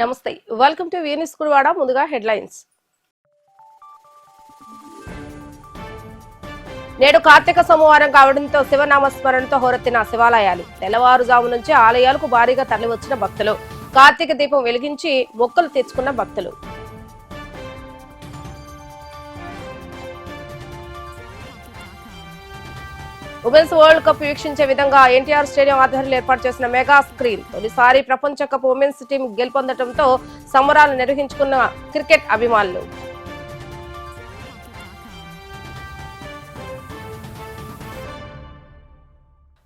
నమస్తే. Welcome to వీనిస్ కుడివాడ ముందుగా headlines నేడు కార్తీక సోమవారం కావడంతో శివనామస్మరణతో హోరెత్తిన శివాలయాలు. తెల్లవారుజాము నుంచి ఆలయాలకు భారీగా తరలివచ్చిన భక్తులు. కార్తీక దీపం వెలిగించి మొక్కలు తెచ్చుకున్న భక్తులు. ఉమెన్స్ వరల్డ్ కప్ వీక్షించే విధంగా ఎన్టీఆర్ స్టేడియం ఆధ్వర్యంలో ఏర్పాటు చేసిన మెగా స్క్రీన్ తొలిసారి ప్రపంచ కప్ ఉమెన్స్ టీం గెలుపొందడంతో సంబరాలు నిర్వహించుకున్న క్రికెట్ అభిమానులు.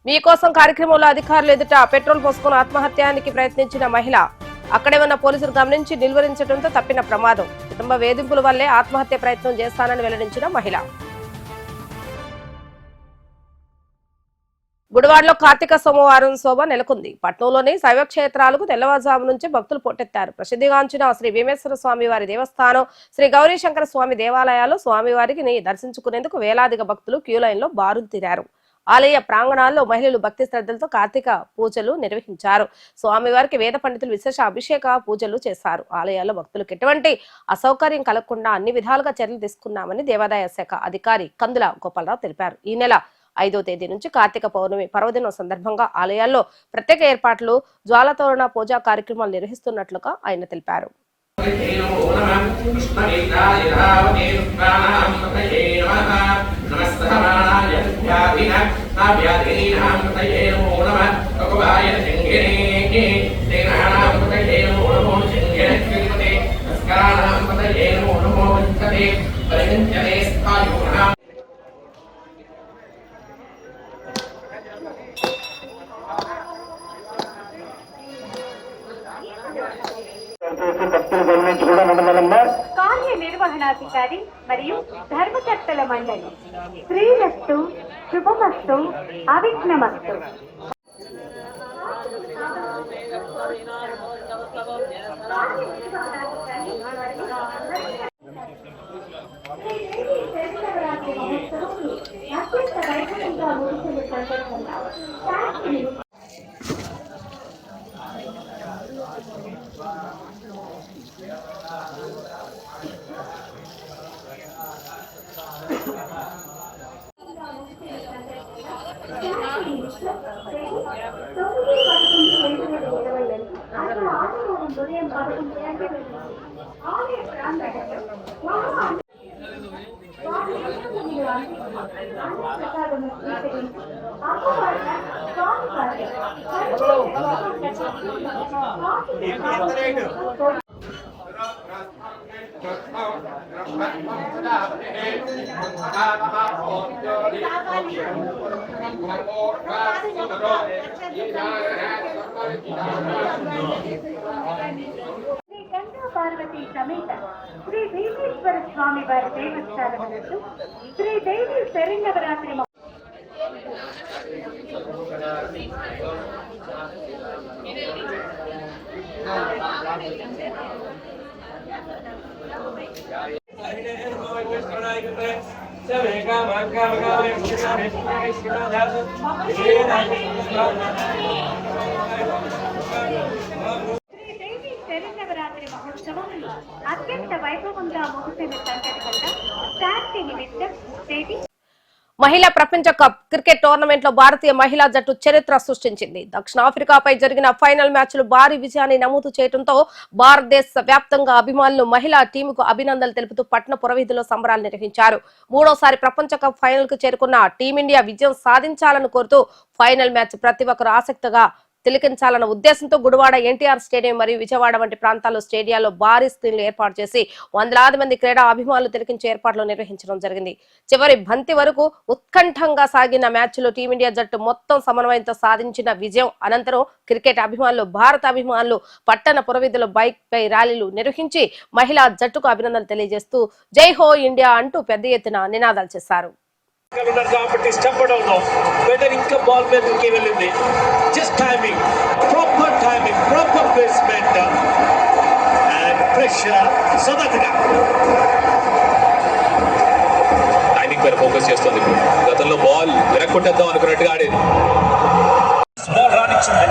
మీకోసం కార్యక్రమంలో అధికారులు ఎదుట పెట్రోల్ పోసుకుని ఆత్మహత్యానికి ప్రయత్నించిన మహిళ. అక్కడే ఉన్న పోలీసులు గమనించి నిలువరించడంతో తప్పిన ప్రమాదం. కుటుంబ వేధింపుల వల్లే ఆత్మహత్య ప్రయత్నం చేస్తానని వెల్లడించిన మహిళ. గుడివాడలో కార్తీక సోమవారం శోభ నెలకొంది. పట్నంలోని శైవ క్షేత్రాలకు తెల్లవారుజాము నుంచి భక్తులు పోటెత్తారు ప్రసిద్ధిగాంచిన శ్రీ భీమేశ్వర స్వామి వారి దేవస్థానం శ్రీ గౌరీశంకర స్వామి దేవాలయాలు స్వామివారికి దర్శించుకునేందుకు వేలాదిగా భక్తులు క్యూ లైన్లో బారులు తీరారు. ఆలయ ప్రాంగణాల్లో మహిళలు భక్తి శ్రద్ధలతో కార్తీక పూజలు నిర్వహించారు. స్వామివారికి వేద పండితులు విశేష అభిషేక పూజలు చేశారు. ఆలయాల్లో భక్తులకు ఎటువంటి అసౌకర్యం కలగకుండా అన్ని విధాలుగా చర్యలు తీసుకున్నామని దేవాదాయ శాఖ అధికారి కందుల గోపాలరావు తెలిపారు. ఈ నెల ఐదో తేదీ నుంచి కార్తీక పౌర్ణమి పర్వదినం సందర్భంగా ఆలయాల్లో ప్రత్యేక ఏర్పాట్లు జ్వాలతోరణ పూజా కార్యక్రమాలు నిర్వహిస్తున్నట్లుగా ఆయన తెలిపారు. నమస్కారం చేసి భక్తుల గమనించి కూడా మండలమ్మ కార్య నిర్వహణాధికారి మరియు ధర్మకర్తల మండలి. శ్రీరస్తు శుభమస్తు అవిఘ్నమస్తు. అత్యంత వైభవంగా ముగిసిన సందర్భంగా శ్రీ గంగా పార్వతి సమేత శ్రీ భీమేశ్వర స్వామి వారి దేవస్థానమునందు శ్రీ దేవి శరణవరాత్రి శ్రీ దేవి శరణవరాత్రి మహోత్సవం అత్యంత వైభవంగా ముగిసిన సంగతి సందర్భంగా శాంతి నిమిత్తం దేవి మహిళా ప్రపంచ కప్ క్రికెట్ టోర్నమెంట్లో భారతీయ మహిళా జట్టు చరిత్ర సృష్టించింది. దక్షిణాఫ్రికాపై జరిగిన ఫైనల్ మ్యాచ్లు భారీ విజయాన్ని నమోదు చేయడంతో భారతదేశ వ్యాప్తంగా అభిమానులు మహిళా టీముకు అభినందనలు తెలుపుతూ పట్టణ పురవీధిలో సంబరాలు నిర్వహించారు. మూడోసారి ప్రపంచ కప్ ఫైనల్కు చేరుకున్న టీమిండియా విజయం సాధించాలని కోరుతూ ఫైనల్ మ్యాచ్ ప్రతి ఒక్కరు ఆసక్తిగా తిలకించాలన్న ఉద్దేశంతో గుడివాడ ఎన్టీఆర్ స్టేడియం మరియు విజయవాడ వంటి ప్రాంతాల్లో స్టేడియాల్లో భారీ స్క్రీన్లు ఏర్పాటు చేసి వందలాది మంది క్రీడా అభిమానులు తిలకించే ఏర్పాట్లు నిర్వహించడం జరిగింది. చివరి బంతి వరకు ఉత్కంఠంగా సాగిన మ్యాచ్లో టీమిండియా జట్టు మొత్తం సమన్వయంతో సాధించిన విజయం అనంతరం క్రికెట్ అభిమానులు భారత అభిమానులు పట్టణ పురవీధుల బైక్ పై ర్యాలీలు నిర్వహించి మహిళా జట్టుకు అభినందనలు తెలియజేస్తూ జై హో ఇండియా అంటూ పెద్ద ఎత్తున నినాదాలు చేశారు. ఉన్నారు కాబట్టి ఇంకా బాల్ మీదకి వెళ్ళింది. Just timing proper timing proper placement and pressure సదతగా. Timing పైన ఫోకస్ చేస్తుంది. గతంలో బాల్ విరక్కొట్టేద్దాం అనుకున్నట్టుగా ఆడేది. బాల్ రానిచ్చింది.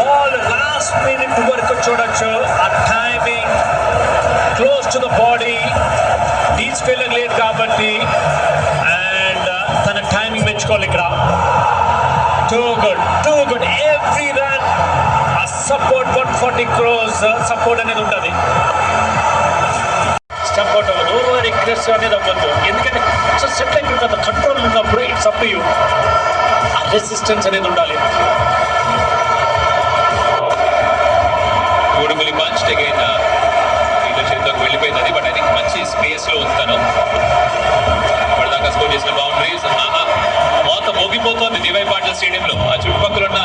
బాల్ లాస్ట్ మినిట్ వరకు చూడొచ్చు. ఆ timing close to the body డీస్ failure లేదు కాబట్టి తెచ్చుకోవాలి ఇక్కడ. Too good too good. Every run ఆ support one forty cross support అనేది ఉంటుంది. స్టెప్ అవుట్ అవ్వదు. ఓవర్ ఎగ్రెసివ్ అనేది అవ్వద్దు. ఎందుకంటే సో సెట్ అయిపోయింది కంట్రోల్ ఉన్నప్పుడు ఇట్స్ అప్ యూ ఆ రెసిస్టెన్స్ అనేది ఉండాలి. గూడుగులి పంచ్ అగైన్ వీళ్ళ చేతిలోకి వెళ్ళిపోయింది అది బట్ ఐ థింక్ మంచి స్పేస్లో ఉంచుతాను ఇప్పటిదాకా స్కోర్ చేసిన బౌండరీస్ ఆహా. మోగిపోతోంది డివై పాటిల్ స్టేడియంలో. ఆ చుట్టుపక్కల ఉన్న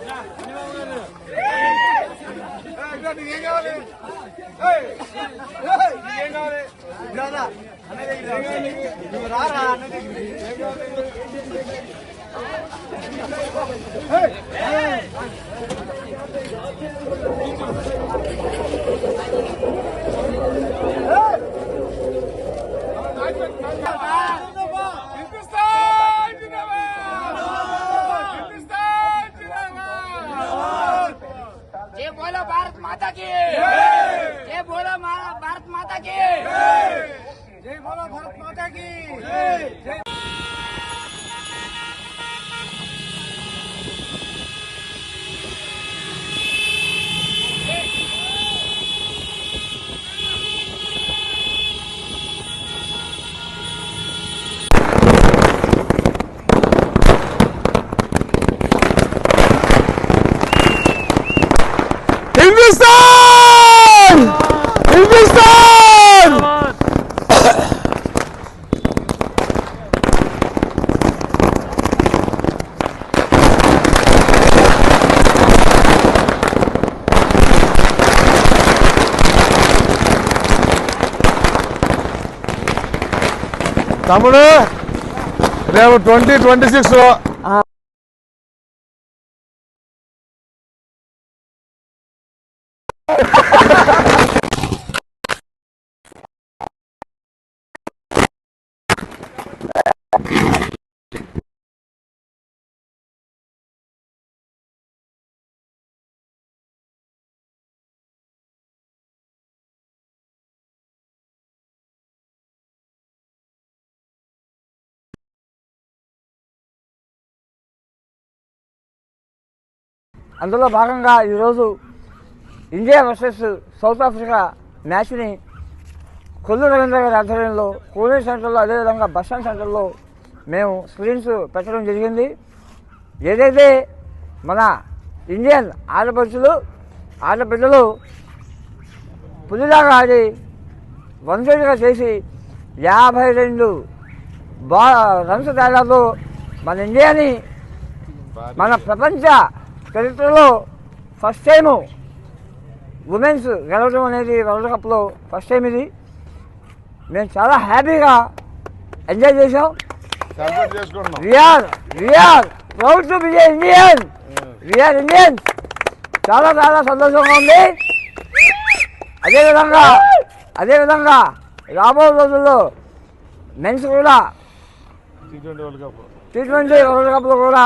రా માતા કી જય બોલો ભારત માતા કી જય બોલો ભારત માતા తమ్ముడు రేపు ట్వంటీ ట్వంటీ సిక్స్ అందులో భాగంగా ఈరోజు ఇండియా వర్సెస్ సౌత్ ఆఫ్రికా మ్యాచ్ని కొల్లు రవీంద్ర గారి ఆధ్వర్యంలో కోవిడ్ సెంటర్లో అదేవిధంగా బస్ స్టాండ్ సెంటర్లో మేము స్క్రీన్స్ పెట్టడం జరిగింది. ఏదైతే మన ఇండియన్ ఆడపడుచులు ఆడబిడ్డలు పులిలాగా ఆడి వన్ సైడ్గా చేసి యాభై రెండు బా రన్స్ తేడాతో మన ఇండియాని మన ప్రపంచ చరిత్రలో ఫస్ట్ టైము ఉమెన్స్ గెలవడం అనేది వరల్డ్ కప్లో ఫస్ట్ టైం ఇది. మేము చాలా హ్యాపీగా ఎంజాయ్ చేసాం we're we're proud to be Indian we're Indians చాలా చాలా సంతోషంగా ఉంది. అదేవిధంగా అదేవిధంగా రాబో రోజుల్లో మెన్స్ కూడా టీ ట్వంటీ వరల్డ్ కప్లో కూడా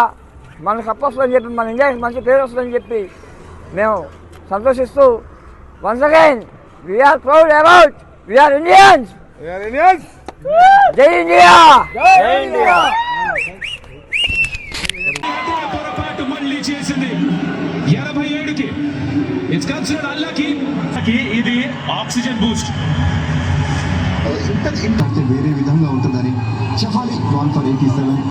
మన కప్ వస్తుందని చెప్పి మన ఇండియాకి మంచి పేరు వస్తుందని చెప్పి మేము సంతోషిస్తూ once again we're proud about we're Indians జై ఇండియా జై ఇండియా పొరపాటు మళ్ళీ చేసింది ఎనభై ఏడుకి. ఇట్స్ కన్సిడర్డ్ అల్లకి ఇది ఆక్సిజన్ బూస్ట్ అంటే వేరే విధంగా ఉంటుందని. చెప్పాలి వన్ ఫర్ ఎయిటీ సెవెన్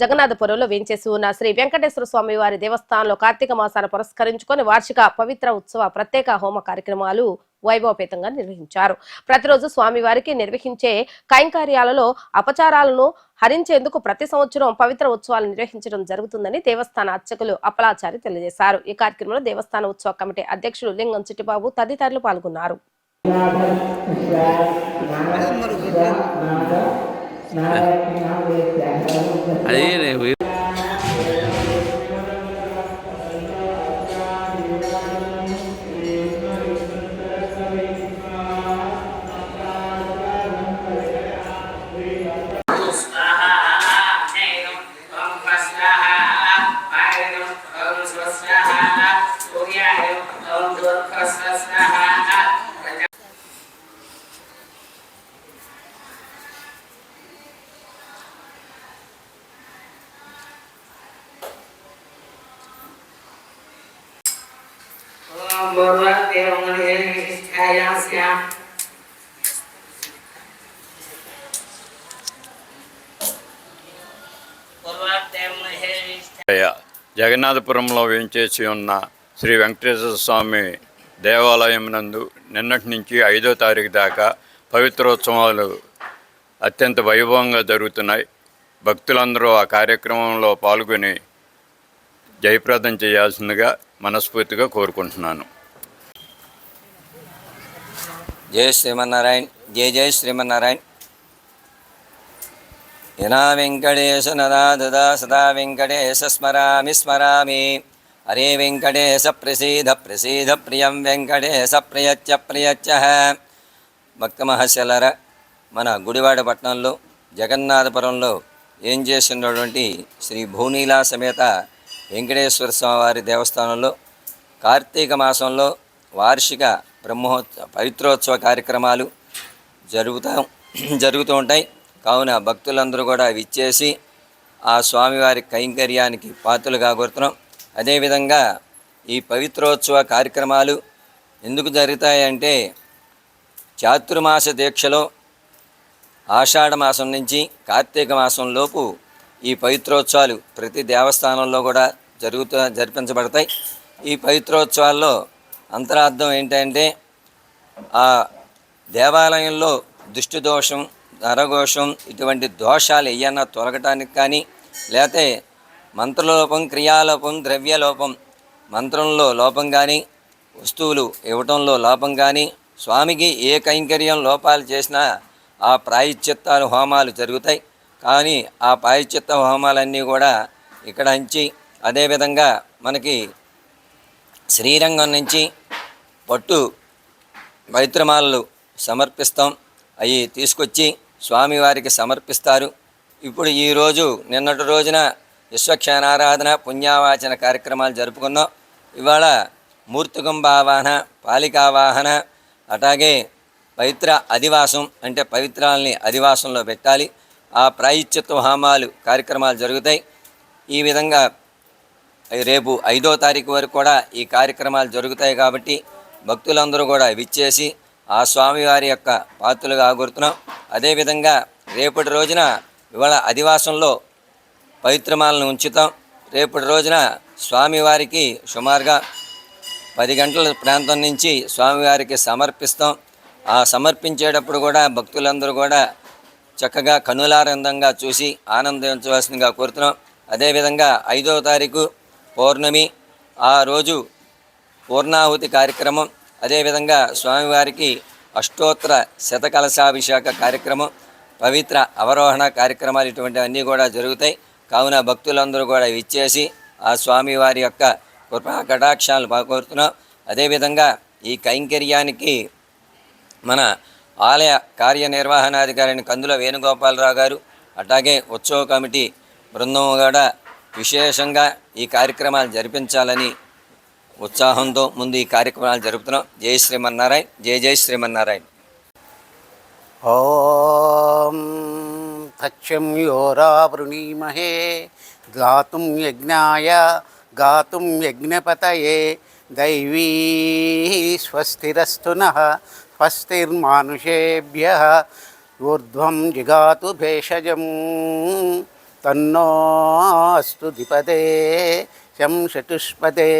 జగన్నాథపురంలో వేంచేసి ఉన్న శ్రీ వెంకటేశ్వర స్వామి వారి దేవస్థానంలో కార్తీక మాసాన్ని పురస్కరించుకొని వార్షిక పవిత్ర ఉత్సవ ప్రత్యేక హోమ కార్యక్రమాలు వైభవపేతంగా నిర్వహించారు. ప్రతిరోజు స్వామివారికి నిర్వహించే కైంకర్యాలలో అపచారాలను హరించేందుకు ప్రతి సంవత్సరం పవిత్ర ఉత్సవాలు నిర్వహించడం జరుగుతుందని దేవస్థాన అర్చకులు అప్పలాచారి తెలియజేశారు. ఈ కార్యక్రమంలో దేవస్థాన ఉత్సవ కమిటీ అధ్యక్షులు లింగం చిట్టిబాబు తదితరులు పాల్గొన్నారు. Nah, 来回 జగన్నాథపురంలో వేంచేసి ఉన్న శ్రీ వెంకటేశ్వర స్వామి దేవాలయం నందు నిన్నటి నుంచి ఐదో తారీఖు దాకా పవిత్రోత్సవాలు అత్యంత వైభవంగా జరుగుతున్నాయి. భక్తులందరూ ఆ కార్యక్రమంలో పాల్గొని జయప్రదం చేయాల్సిందిగా మనస్ఫూర్తిగా కోరుకుంటున్నాను. జై శ్రీమన్నారాయణ జయ జై శ్రీమన్నారాయణ. యనా వెంకటేశ నదా దదా సదా వెంకటేశ స్మరామి స్మరామి. హరే వెంకటేశ ప్రసీద ప్రసీద ప్రియం వెంకటేశ ప్రియచ్చ ప్రియచ్చ. భక్త మన గుడివాడ పట్టణంలో జగన్నాథపురంలో ఏం చేస్తున్నటువంటి శ్రీ భూనీలా సమేత వెంకటేశ్వర స్వామివారి దేవస్థానంలో కార్తీక మాసంలో వార్షిక బ్రహ్మోత్సవ పవిత్రోత్సవ కార్యక్రమాలు జరుగుతూ జరుగుతూ ఉంటాయి. కావున భక్తులందరూ కూడా విచ్చేసి ఆ స్వామివారి కైంకర్యానికి పాత్రలు కాగొడుతున్నాం. అదేవిధంగా ఈ పవిత్రోత్సవ కార్యక్రమాలు ఎందుకు జరుగుతాయంటే చాతుర్మాస దీక్షలో ఆషాఢ మాసం నుంచి కార్తీక మాసంలోపు ఈ పవిత్రోత్సవాలు ప్రతి దేవస్థానంలో కూడా జరుగుతూ జరిపించబడతాయి. ఈ పవిత్రోత్సవాల్లో అంతరార్థం ఏంటంటే ఆ దేవాలయంలో దుష్టి దోషం నరఘోషం ఇటువంటి దోషాలు ఏమన్నా తొలగటానికి కానీ లేకపోతే మంత్రలోపం క్రియాలోపం ద్రవ్యలోపం మంత్రంలో లోపం కానీ వస్తువులు ఇవ్వటంలో లోపం కానీ స్వామికి ఏ కైంకర్యం లోపాలు చేసినా ఆ ప్రాయశ్చిత్తాలు హోమాలు జరుగుతాయి. కానీ ఆ ప్రాయశ్చిత్త హోమాలన్నీ కూడా ఇక్కడ అంచి అదేవిధంగా మనకి శ్రీరంగం నుంచి పట్టు మైత్రమాలలు సమర్పిస్తాం. అవి తీసుకొచ్చి స్వామివారికి సమర్పిస్తారు. ఇప్పుడు ఈరోజు నిన్నటి రోజున విశ్వక్షేణారాధన పుణ్యావాచన కార్యక్రమాలు జరుపుకున్నాం. ఇవాళ మూర్తికుంభావాహన పాలికావాహన అట్లాగే పవిత్ర అధివాసం అంటే పవిత్రాలని అధివాసంలో పెట్టాలి. ఆ ప్రాయశ్చిత్త హోమాలు కార్యక్రమాలు జరుగుతాయి. ఈ విధంగా రేపు ఐదో తారీఖు వరకు కూడా ఈ కార్యక్రమాలు జరుగుతాయి కాబట్టి భక్తులందరూ కూడా విచ్చేసి ఆ స్వామివారి యొక్క పాత్రలుగా ఆగురుతున్నాం. అదేవిధంగా రేపటి రోజున ఇవాళ అధివాసంలో పవిత్రమాలను ఉంచుతాం. రేపటి రోజున స్వామివారికి సుమారుగా పది గంటల ప్రాంతం నుంచి స్వామివారికి సమర్పిస్తాం. ఆ సమర్పించేటప్పుడు కూడా భక్తులందరూ కూడా చక్కగా కనులారందంగా చూసి ఆనందించవలసిందిగా కోరుతున్నాం. అదేవిధంగా ఐదవ తారీఖు పౌర్ణమి ఆ రోజు పూర్ణాహుతి కార్యక్రమం అదేవిధంగా స్వామివారికి అష్టోత్తర శతకలశాభిషేక కార్యక్రమం పవిత్ర అవరోహణ కార్యక్రమాలు ఇటువంటివన్నీ కూడా జరుగుతాయి. కావున భక్తులందరూ కూడా ఇచ్చేసి ఆ స్వామి వారి యొక్క కృపా కటాక్షాలు పాకోరుతున్నాం అదేవిధంగా ఈ కైంకర్యానికి మన ఆలయ కార్యనిర్వహణాధికారిని కందుల వేణుగోపాలరావు గారు అట్లాగే ఉత్సవ కమిటీ బృందం కూడా విశేషంగా ఈ కార్యక్రమాలు జరిపించాలని ఉత్సాహంతో ముందు ఈ కార్యక్రమాలు జరుపుతున్నాం. జై శ్రీమన్నారాయణ జయ జయ శ్రీమన్నారాయణ. ఓం తక్షం యోరా వృణీమహే గాతుం యజ్ఞాయ గాతుం యజ్ఞపతయే దైవీ స్వస్తిరస్తు స్వస్తిర్మానుషేభ్య ఊర్ధ్వం జిగాతు భేషజం తన్నోస్తు దిపదే సత్యం చతుష్పదే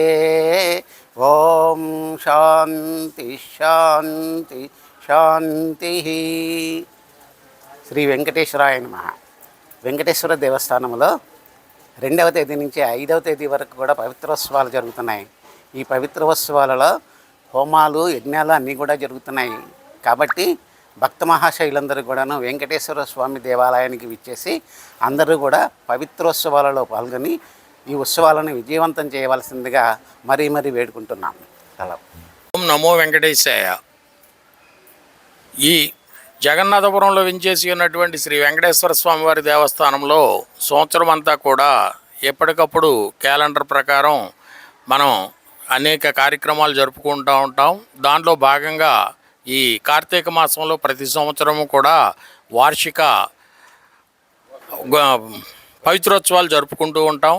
ఓం శాంతి శాంతి శాంతి. శ్రీ వెంకటేశ్వరాయ నమ. వెంకటేశ్వర దేవస్థానంలో రెండవ తేదీ నుంచి ఐదవ తేదీ వరకు కూడా పవిత్రోత్సవాలు జరుగుతున్నాయి. ఈ పవిత్రోత్సవాలలో హోమాలు యజ్ఞాలు అన్నీ కూడా జరుగుతున్నాయి. కాబట్టి భక్త మహాశైలందరూ కూడాను వెంకటేశ్వర స్వామి దేవాలయానికి విచ్చేసి అందరూ కూడా పవిత్రోత్సవాలలో పాల్గొని ఈ ఉత్సవాలను విజయవంతం చేయవలసిందిగా మరీ మరీ వేడుకుంటున్నాం. సెలవు ఓం నమో వెంకటేశాయ. ఈ జగన్నాథపురంలో వించేసి ఉన్నటువంటి శ్రీ వెంకటేశ్వర స్వామివారి దేవస్థానంలో సంవత్సరం అంతా కూడా ఎప్పటికప్పుడు క్యాలెండర్ ప్రకారం మనం అనేక కార్యక్రమాలు జరుపుకుంటూ ఉంటాం. దాంట్లో భాగంగా ఈ కార్తీక మాసంలో ప్రతి సంవత్సరము కూడా వార్షిక పవిత్రోత్సవాలు జరుపుకుంటూ ఉంటాం.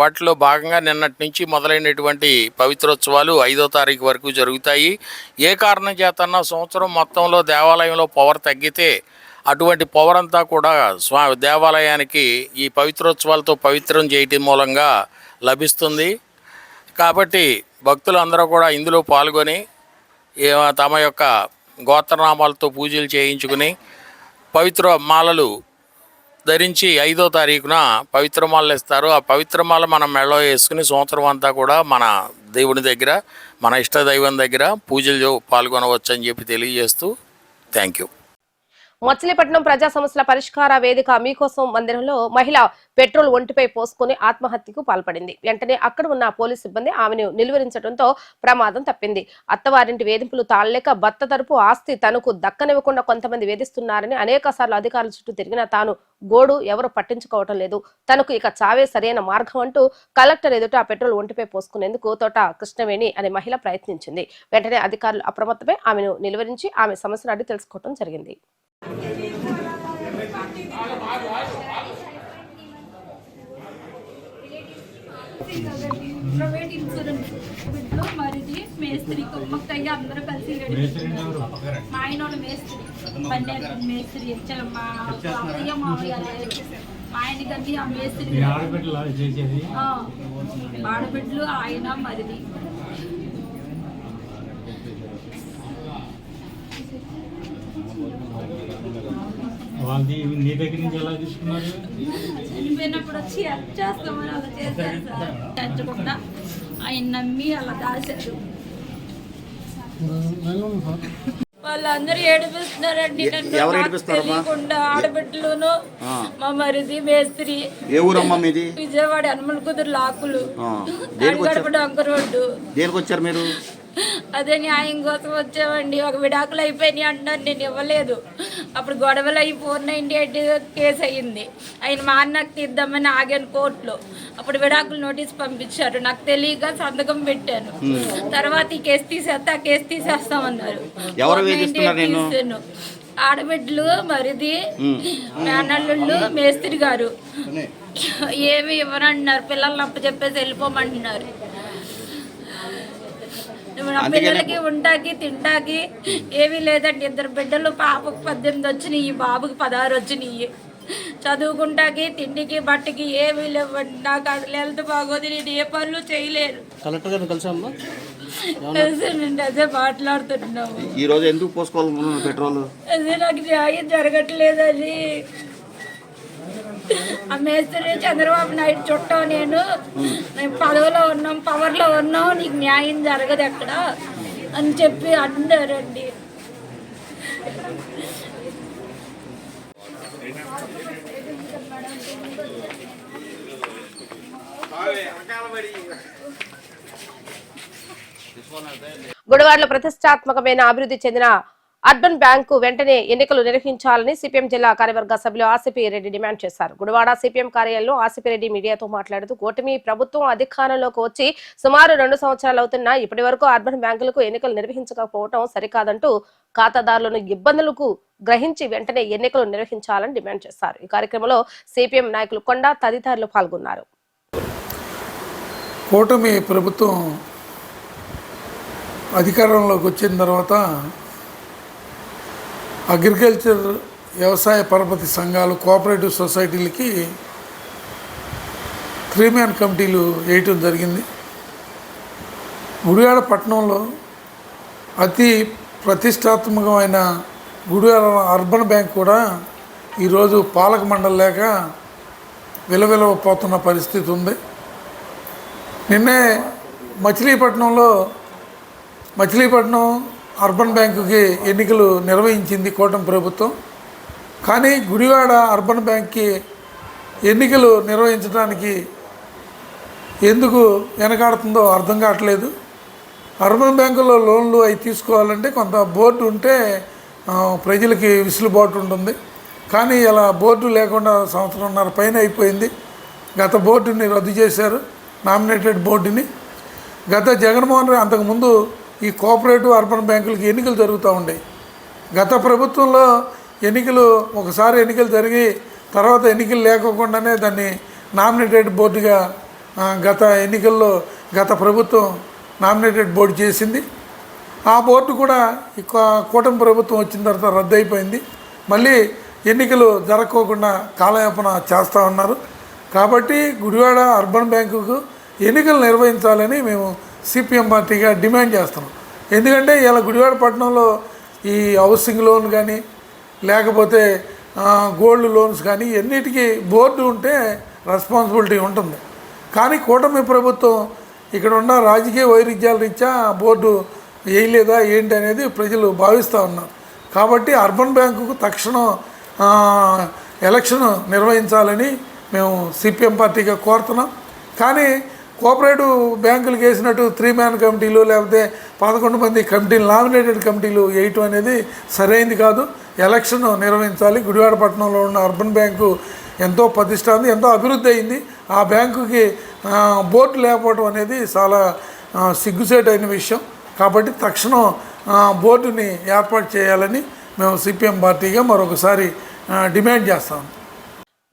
వాటిలో భాగంగా నిన్నటి నుంచి మొదలైనటువంటి పవిత్రోత్సవాలు ఐదో తారీఖు వరకు జరుగుతాయి. ఏ కారణం చేతన్నా సంవత్సరం మొత్తంలో దేవాలయంలో పవర్ తగ్గితే అటువంటి పవర్ అంతా కూడా స్వా దేవాలయానికి ఈ పవిత్రోత్సవాలతో పవిత్రం చేయటం మూలంగా లభిస్తుంది. కాబట్టి భక్తులు అందరూ కూడా ఇందులో పాల్గొని తమ యొక్క గోత్రనామాలతో పూజలు చేయించుకుని పవిత్ర మాలలు ధరించి ఐదో తారీఖున పవిత్రమాలు ఇస్తారు. ఆ పవిత్రమాల మనం మెడలో వేసుకుని సంవత్సరం అంతా కూడా మన దేవుని దగ్గర మన ఇష్ట దైవం దగ్గర పూజలు పాల్గొనవచ్చు అని చెప్పి తెలియజేస్తూ థ్యాంక్ యూ మచిలీపట్నం ప్రజా సమస్యల పరిష్కార వేదిక మీకోసం మందిరంలో మహిళ పెట్రోల్ ఒంటిపై పోసుకుని ఆత్మహత్యకు పాల్పడింది. వెంటనే అక్కడ ఉన్న పోలీసు సిబ్బంది ఆమెను నిలువరించడంతో ప్రమాదం తప్పింది. అత్తవారింటి వేధింపులు తాళలేక భర్త తరపు ఆస్తి తనకు దక్కనివ్వకుండా కొంతమంది వేధిస్తున్నారని అనేక సార్లు అధికారుల చుట్టూ తిరిగిన తాను గోడు ఎవరు పట్టించుకోవటం లేదు. తనకు ఇక చావే సరైన మార్గం అంటూ కలెక్టర్ ఎదుట ఆ పెట్రోల్ ఒంటిపై పోసుకునేందుకు తోట కృష్ణవేణి అనే మహిళ ప్రయత్నించింది. వెంటనే అధికారులు అప్రమత్తమై ఆమెను నిలువరించి ఆమె సమస్యను అడిగి తెలుసుకోవడం జరిగింది. ప్రైవేట్ ఇన్సూరెన్స్ మరిది మేస్త్రి కుమ్మక్కయ్య అందరూ కలిసి మా ఆయన వాళ్ళ మేస్త్రి పన్నెండు మేస్త్రి మా అత్తయ్య మామయ్య మా ఆయన గండి ఆ మేస్త్రి ఆడబిడ్డలు ఆయన మరిది. వాళ్ళది నీ దగ్గర నుంచి ఎలా తీసుకున్నారు? చనిపోయినప్పుడు వచ్చి హెల్ప్ చేస్తామని అలా చేశారు సార్. చచ్చకుండా ఆయన నమ్మి అలా దాచారు. వాళ్ళందరూ ఏడిపిస్తున్నారండి. నన్ను ఎవరు నాకు ఏడిపిస్తున్నారమ్మా? తెలియకుండా ఆడబిడ్డలును మా మరిది మేస్త్రి ఏ ఊరమ్మా మీది? విజయవాడ హనుమల కుదురు లాకులు? గడప డొంక రోడ్డు. దేనికి వచ్చారు మీరు? అదే న్యాయం కోసం వచ్చామండి. ఒక విడాకులు అయిపోయినాయి అంటున్నారు. నేను ఇవ్వలేదు. అప్పుడు గొడవలు అయి ఫోర్ నైంటీ ఎయిట్ కేసు అయ్యింది. ఆయన మా అన్నకు తీద్దామని ఆగాను కోర్టులో. అప్పుడు విడాకులు నోటీస్ పంపించారు. నాకు తెలియక సంతకం పెట్టాను. తర్వాత ఈ కేసు తీసేస్తే ఆ కేసు తీసేస్తామన్నారు ఎవరు 498 వేధిస్తున్నారు నిన్ను? తీసాను. ఆడబిడ్డలు మరిది మేనల్లుళ్ళు మేస్త్రి గారు. ఏమి ఇవ్వనంటున్నారు పిల్లల్ని అప్పు చెప్పేసి వెళ్ళిపోమంటున్నారు. నా పిల్లలకి ఉంటాకి తింటాకి ఏమీ లేదండి. ఇద్దరు బిడ్డలు పాపకు పద్దెనిమిది వచ్చినాయి బాబుకి పదహారు వచ్చినాయి. చదువుకుంటాకి తిండికి బట్టకి ఏమీ లేవండి. నాకు అసలు హెల్త్ బాగోదు నేను ఏ పనులు చేయలేను. కలెక్టర్ గారిని కలిసామ్మా అదేనండి అదే మాట్లాడుతున్నాము. ఈ రోజు ఎందుకు పోసుకోవాలనుకున్నాను పెట్రోల్? అదే నాకు న్యాయం జరగట్లేదని. ఆ మేస్త్రి చంద్రబాబు నాయుడు చుట్టం నేను మేము పదవిలో ఉన్నాం పవర్లో ఉన్నాం నీకు న్యాయం జరగదు ఎక్కడ అని చెప్పి అన్నారండి. గుడివాడలో ప్రతిష్టాత్మకమైన అభివృద్ధి చెందిన అర్బన్ బ్యాంకు వెంటనే ఎన్నికలు నిర్వహించాలని సిపిఎం జిల్లా కార్యవర్గ సభ్యులు ఆసిపి రెడ్డి డిమాండ్ చేశారు. గుడివాడ సిపిఎం కార్యాలయంలో ఆసిపి రెడ్డి మీడియాతో మాట్లాడుతూ కూటమి ప్రభుత్వం అధికారంలోకి వచ్చి సుమారు రెండు సంవత్సరాలు అవుతున్నా ఇప్పటి వరకు అర్బన్ బ్యాంకులకు ఎన్నికలు నిర్వహించకపోవడం సరికాదంటూ ఖాతాదారులను ఇబ్బందులకు గ్రహించి వెంటనే ఎన్నికలు నిర్వహించాలని డిమాండ్ చేశారు. ఈ కార్యక్రమంలో సిపిఎం నాయకులు కొండ తదితరులు పాల్గొన్నారు. కూటమి ప్రభుత్వం అధికారంలోకి వచ్చిన తర్వాత అగ్రికల్చర్ వ్యవసాయ పరపతి సంఘాలు కోఆపరేటివ్ సొసైటీలకి త్రీ మ్యాన్ కమిటీలు వేయటం జరిగింది. గుడివాడ పట్టణంలో అతి ప్రతిష్టాత్మకమైన గుడివాడ అర్బన్ బ్యాంక్ కూడా ఈరోజు పాలక మండలి లేక విలవిలవపోతున్న పరిస్థితి ఉంది. నిన్నే మచిలీపట్నంలో మచిలీపట్నం అర్బన్ బ్యాంకుకి ఎన్నికలు నిర్వహించింది కూటమి ప్రభుత్వం. కానీ గుడివాడ అర్బన్ బ్యాంక్కి ఎన్నికలు నిర్వహించడానికి ఎందుకు వెనకాడుతుందో అర్థం కావట్లేదు. అర్బన్ బ్యాంకులో లోన్లు అవి తీసుకోవాలంటే కొంత బోర్డు ఉంటే ప్రజలకి విసులుబాటు ఉంటుంది. కానీ ఇలా బోర్డు లేకుండా సంవత్సరంన్నర పైన అయిపోయింది. గత బోర్డుని రద్దు చేశారు నామినేటెడ్ బోర్డుని. గత జగన్మోహన్ రెడ్డి అంతకుముందు ఈ కోఆపరేటివ్ అర్బన్ బ్యాంకులకి ఎన్నికలు జరుగుతూ ఉండేవి గత ప్రభుత్వంలో ఎన్నికలు ఒకసారి ఎన్నికలు జరిగి తర్వాత ఎన్నికలు లేకోకుండానే దాన్ని నామినేటెడ్ బోర్డుగా గత ఎన్నికల్లో గత ప్రభుత్వం నామినేటెడ్ బోర్డు చేసింది. ఆ బోర్డు కూడా కూటమి ప్రభుత్వం వచ్చిన తర్వాత రద్దు అయిపోయింది మళ్ళీ ఎన్నికలు జరగకోకుండా కాలయాపన చేస్తూ ఉన్నారు. కాబట్టి గుడివాడ అర్బన్ బ్యాంకుకు ఎన్నికలు నిర్వహించాలని మేము సిపిఎం పార్టీగా డిమాండ్ చేస్తున్నాం. ఎందుకంటే ఇలా గుడివాడ పట్టణంలో ఈ హౌసింగ్ లోన్ కానీ లేకపోతే గోల్డ్ లోన్స్ కానీ ఎన్నిటికీ బోర్డు ఉంటే రెస్పాన్సిబిలిటీ ఉంటుంది. కానీ కూటమి ప్రభుత్వం ఇక్కడ ఉన్న రాజకీయ వైరుధ్యాల రీత్యా బోర్డు వేయలేదా ఏంటి అనేది ప్రజలు భావిస్తూ ఉన్నారు. కాబట్టి అర్బన్ బ్యాంకుకు తక్షణం ఎలక్షన్ నిర్వహించాలని మేము సిపిఎం పార్టీగా కోరుతున్నాం. కానీ కోఆపరేటివ్ బ్యాంకులకు వేసినట్టు త్రీ మ్యాన్ కమిటీలు లేకపోతే పదకొండు మంది కమిటీలు నామినేటెడ్ కమిటీలు వేయటం అనేది సరైంది కాదు. ఎలక్షన్ నిర్వహించాలి. గుడివాడ పట్టణంలో ఉన్న అర్బన్ బ్యాంకు ఎంతో ప్రతిష్టాంది ఎంతో అభివృద్ధి అయింది. ఆ బ్యాంకుకి బోర్డు లేకపోవడం అనేది చాలా సిగ్గుసేట్ అయిన విషయం. కాబట్టి తక్షణం బోర్డుని ఏర్పాటు చేయాలని మేము సిపిఎం పార్టీగా మరొకసారి డిమాండ్ చేస్తాము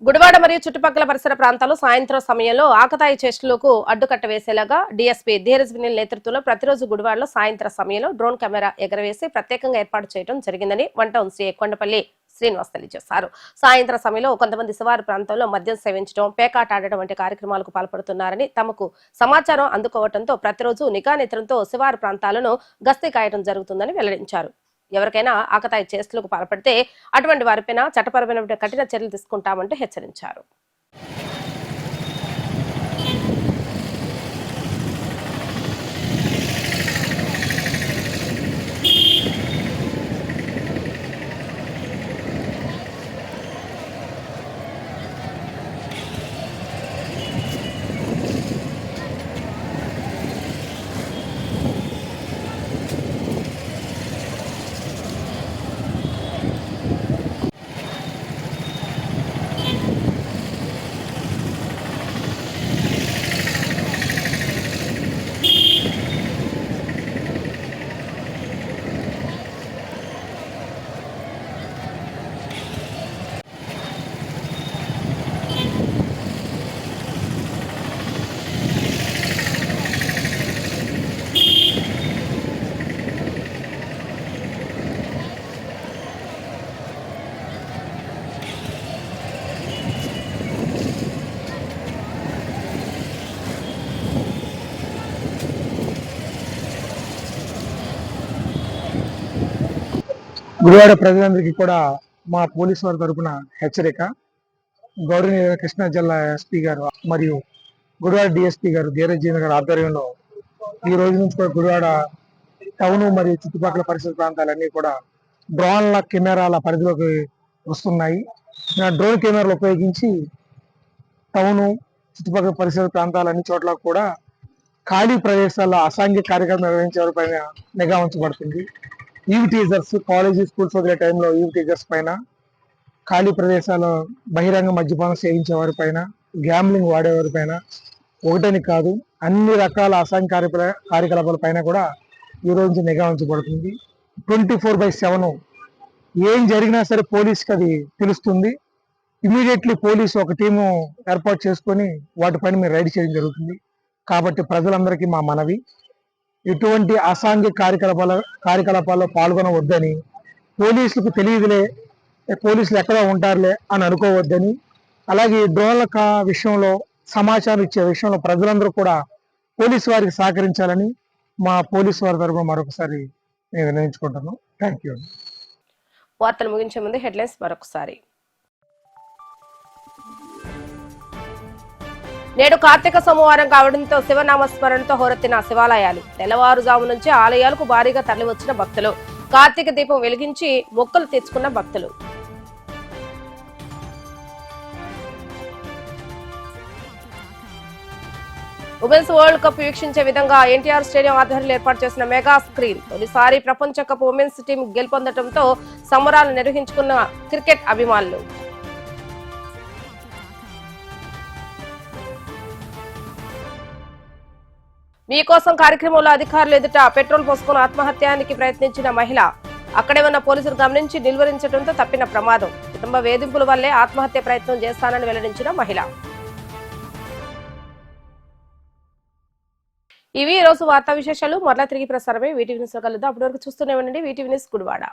గుడివాడ మరియు చుట్టుపక్కల పరిసర ప్రాంతాల్లో సాయంత్రం సమయంలో ఆకతాయి చేష్టలకు అడ్డుకట్ట వేసేలాగా డీఎస్పీ ధీరజ్ వినిల్ నేతృత్వంలో ప్రతిరోజు గుడివాడలో సాయంత్రం సమయంలో డ్రోన్ కెమెరా ఎగరవేసి ప్రత్యేకంగా ఏర్పాటు చేయడం జరిగిందని వన్ టౌన్ శ్రీ కొండపల్లి శ్రీనివాస్ తెలియజేశారు. సాయంత్రం సమయంలో కొంతమంది శివారు ప్రాంతంలో మద్యం సేవించడం పేకాట ఆడడం వంటి కార్యక్రమాలకు పాల్పడుతున్నారని తమకు సమాచారం అందుకోవడంతో ప్రతిరోజు నిఘా నేత్రంతో శివారు ప్రాంతాలను గస్తీ కాయడం జరుగుతుందని వెల్లడించారు. ఎవరికైనా ఆకతాయి చేస్తులకు పాల్పడితే అటువంటి వారిపైన చట్టపరమైన కఠిన చర్యలు తీసుకుంటామంటూ హెచ్చరించారు. గుడివాడ ప్రజలందరికీ కూడా మా పోలీసు వారి తరపున హెచ్చరిక. గౌరవనీయ కృష్ణా జిల్లా ఎస్పీ గారు మరియు గుడివాడ డిఎస్పీ గారు ధీరజీవన్ గారి ఆధ్వర్యంలో ఈ రోజు నుంచి కూడా గుడివాడ టౌన్ మరియు చుట్టుపక్కల పరిసర ప్రాంతాలన్నీ కూడా డ్రోన్ల కెమెరాల పరిధిలోకి వస్తున్నాయి. డ్రోన్ కెమెరాలు ఉపయోగించి టౌను చుట్టుపక్కల పరిసర ప్రాంతాల అన్ని చోట్ల కూడా ఖాళీ ప్రదేశాల్లో అసాంఘిక కార్యక్రమం నిర్వహించే వారిపైన నిఘా ఉంచబడుతుంది. ఈవ్ టీజర్స్ కాలేజీ స్కూల్స్ వదిలే టైంలో ఈవ్ టీజర్స్ పైన ఖాళీ ప్రదేశాల్లో బహిరంగ మద్యపానం సేవించే వారిపైన గ్యాంబ్లింగ్ వాడేవారిపైన ఒకటని కాదు అన్ని రకాల అసాంఘిక కార్యకలాపాల పైన కూడా ఈ రోజు నుంచి నిఘా ఉంచబడుతుంది. ట్వంటీ ఫోర్ బై సెవెన్ ఏం జరిగినా సరే పోలీస్కి అది తెలుస్తుంది. ఇమీడియట్లీ పోలీసు ఒక టీము ఏర్పాటు చేసుకొని వాటిపైన మీరు రైడ్ చేయడం జరుగుతుంది. కాబట్టి ప్రజలందరికీ మా మనవి. ఎటువంటి అసాంఘిక కార్యకలాపాల కార్యకలాపాల్లో పాల్గొనవద్దని పోలీసులకు తెలియదులే పోలీసులు ఎక్కడ ఉంటారులే అని అనుకోవద్దని అలాగే డ్రోన్ల విషయంలో సమాచారం ఇచ్చే విషయంలో ప్రజలందరూ కూడా పోలీసు వారికి సహకరించాలని మా పోలీసు వారి తరఫున మరొకసారి నేను వినియోగించుకుంటున్నాను థ్యాంక్ యూ వార్తలు ముగించే ముందు హెడ్లైన్స్ మరొకసారి. నేడు కార్తీక సోమవారం కావడంతో శివనామ స్మరణతో హోరెత్తిన శివాలయాలు. తెల్లవారుజాము నుంచి ఆలయాలకు భారీగా తరలివచ్చిన భక్తులు. కార్తీక దీపం వెలిగించి మొక్కలు తెచ్చుకున్న భక్తులు. ఉమెన్స్ వరల్డ్ కప్ వీక్షించే విధంగా ఎన్టీఆర్ స్టేడియం ఆధ్వర్యంలో ఏర్పాటు చేసిన మెగా స్క్రీన్ తొలిసారి ప్రపంచ కప్ ఉమెన్స్ టీం గెలుపొందడంతో సంబరాలు నిర్వహించుకున్న క్రికెట్ అభిమానులు. మీకోసం కార్యక్రమంలో అధికారులు ఎదుట పెట్రోల్ పోసుకుని ఆత్మహత్యానికి ప్రయత్నించిన మహిళ. అక్కడే ఉన్న పోలీసులు గమనించి నిలువరించడంతో తప్పిన ప్రమాదం. కుటుంబ వేధింపుల వల్లే ఆత్మహత్య ప్రయత్నం చేస్తానని వెల్లడించిన మహిళ. ఇవి రోజు వార్తా విశేషాలు. మరలా తిరిగి ప్రసారమే వీటి న్యూస్లో కలుద్దాం. అప్పటి వరకు చూస్తూనే ఉండండి. వీటి న్యూస్ గుడివాడ.